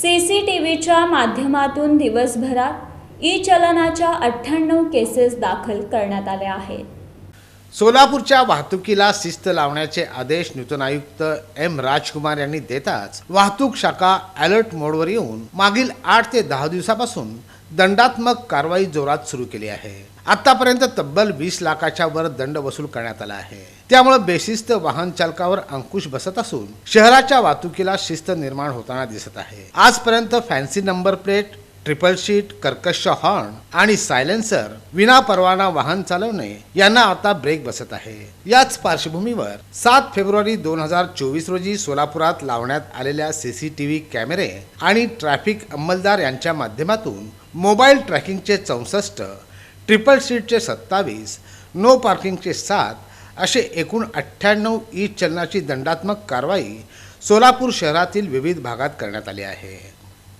C C T व्हीच्या माध्यमातून दिवसभरात ई चलनाच्या अठ्ठ्याण्णव केसेस दाखल करण्यात आल्या आहेत. सोलापूरच्या वाहतुकीला शिस्त लावण्याचे आदेश नूतन आयुक्त एम राजकुमार यांनी देताच वाहतूक शाखा अलर्ट मोडवर येऊन मागील आठ ते दहा दिवसापासून दंडात्मक कारवाई जोरात सुरू केली आहे. आतापर्यंत तब्बल वीस लाखाच्या वर दंड वसूल करण्यात आला आहे. त्यामुळे बेशिस्त वाहन चालकावर अंकुश बसत असून शहराच्या वाहतुकीला शिस्त निर्माण होताना दिसत आहे. आजपर्यंत fancy number plate triple seat कर्कश हॉर्न आणि सायलेन्सर विना परवाना वाहन चालवणे यांना आता ब्रेक बसत आहे. याच पार्श्वभूमीवर सात फेब्रुवारी दोन हजार चोवीस रोजी सोलापुरात लावण्यात आलेल्या सीसीटीव्ही कॅमेरे आणि ट्रॅफिक अंमलदार यांच्या माध्यमातून मोबाईल ट्रॅकिंगचे चौसष्ट ट्रिपल सीटचे सत्तावीस नो पार्किंगचे सात असे एकूण अठ्ठ्याण्णव ई चलनाची दंडात्मक कारवाई सोलापूर शहरातील विविध भागात करण्यात आली आहे.